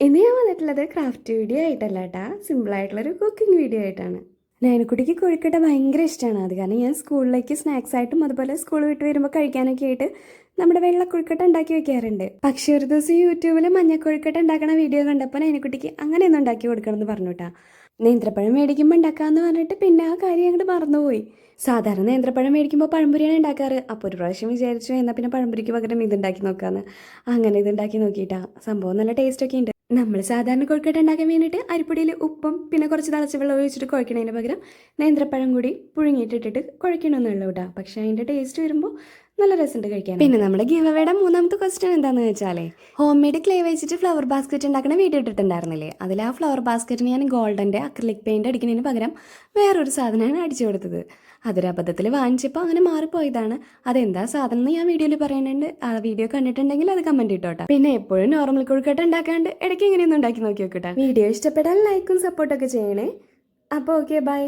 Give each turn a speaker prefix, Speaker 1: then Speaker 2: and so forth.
Speaker 1: ഇന്ന് ഞാൻ വന്നിട്ടുള്ളത് ക്രാഫ്റ്റ് വീഡിയോ ആയിട്ടല്ല കേട്ടാ സിമ്പിളായിട്ടുള്ളൊരു കുക്കിംഗ് വീഡിയോ ആയിട്ടാണ്. നയനക്കുട്ടിക്ക് കോഴിക്കട്ട ഭയങ്കര ഇഷ്ടമാണ് അത് കാരണം ഞാൻ സ്കൂളിലേക്ക് സ്നാക്സ് ആയിട്ടും അതുപോലെ സ്കൂൾ വിട്ട് വരുമ്പോൾ കഴിക്കാനൊക്കെ ആയിട്ട് നമ്മുടെ വെള്ള കൊഴുക്കട്ട ഉണ്ടാക്കി വെക്കാറുണ്ട്. പക്ഷേ ഒരു ദിവസം യൂട്യൂബിൽ മഞ്ഞ കുഴിക്കട്ട ഉണ്ടാക്കണ വീഡിയോ കണ്ടപ്പോൾ നയനക്കുട്ടിക്ക് അങ്ങനെയൊന്നും ഉണ്ടാക്കി കൊടുക്കണം എന്ന് പറഞ്ഞു കേട്ടാ നേന്ത്രപ്പഴം മേടിക്കുമ്പോൾ ഉണ്ടാക്കാമെന്ന് പറഞ്ഞിട്ട് പിന്നെ ആ കാര്യം അങ്ങോട്ട് മറന്നുപോയി. സാധാരണ നേന്ത്രപ്പഴം മേടിക്കുമ്പോൾ പഴംപൊരിയാണ് ഉണ്ടാക്കാറ്. അപ്പോൾ ഒരു പ്രാവശ്യം വിചാരിച്ചു എന്നാൽ പിന്നെ പഴംപൊരിക്ക് പകരം ഇത് ഉണ്ടാക്കി നോക്കാമെന്ന് അങ്ങനെ ഇത് ഉണ്ടാക്കി നോക്കിയിട്ടാ സംഭവം നല്ല ടേസ്റ്റ് ഒക്കെ ഉണ്ട്. നമ്മൾ സാധാരണ കൊഴുക്കട്ട ഉണ്ടാക്കാൻ വേണ്ടിയിട്ട് അരിപ്പൊടിയിൽ ഉപ്പും പിന്നെ കുറച്ച് തിളച്ച വെള്ളം ഒഴിച്ചിട്ട് കുഴക്കണതിന് പകരം നേന്ത്രപ്പഴം കൂടി പുഴുങ്ങിയിട്ടിട്ടിട്ട് കുഴക്കണമെന്നുള്ളൂ കേട്ടോ. പക്ഷേ അതിന്റെ ടേസ്റ്റ് വരുമ്പോൾ നല്ല രസമുണ്ട് കഴിക്കാൻ പിന്നെ നമ്മുടെ ഗിവ് മൂന്നാമത്തെ ക്വസ്റ്റ്യൻ എന്താണെന്ന് വെച്ചാലേ ഹോം മെയ്ഡ് ക്ലേ വെച്ചിട്ട് ഫ്ലവർ ബാസ്ക്കറ്റ് ഉണ്ടാക്കുന്ന വീഡിയോ ഇട്ടിട്ടുണ്ടായിരുന്നില്ലേ? അതിൽ ആ ഫ്ലവർ ബാസ്ക്കറ്റിന് ഞാൻ ഗോൾഡന്റെ അക്രിലിക് പെയിന്റ് അടിക്കുന്നതിന് പകരം വേറൊരു സാധനമാണ് അടിച്ചു കൊടുത്തത്. അതൊരു അബദ്ധത്തിൽ വാങ്ങിച്ചപ്പോൾ അങ്ങനെ മാറിപ്പോയതാണ്. അതെന്താ സാധനം എന്ന് ഞാൻ വീഡിയോയിൽ പറയുന്നുണ്ട്. ആ വീഡിയോ കണ്ടിട്ടുണ്ടെങ്കിൽ അത് കമന്റ് ഇട്ടോട്ടെ. പിന്നെ എപ്പോഴും നോർമൽ കൊഴുക്കട്ട ഉണ്ടാക്കാണ്ട് ഇടയ്ക്ക് ഇങ്ങനെയൊന്നും ഉണ്ടാക്കി നോക്കി നോക്കട്ടെ. വീഡിയോ ഇഷ്ടപ്പെട്ടാൽ ലൈക്കും സപ്പോർട്ടൊക്കെ ചെയ്യണേ. അപ്പോൾ ഓക്കെ ബൈ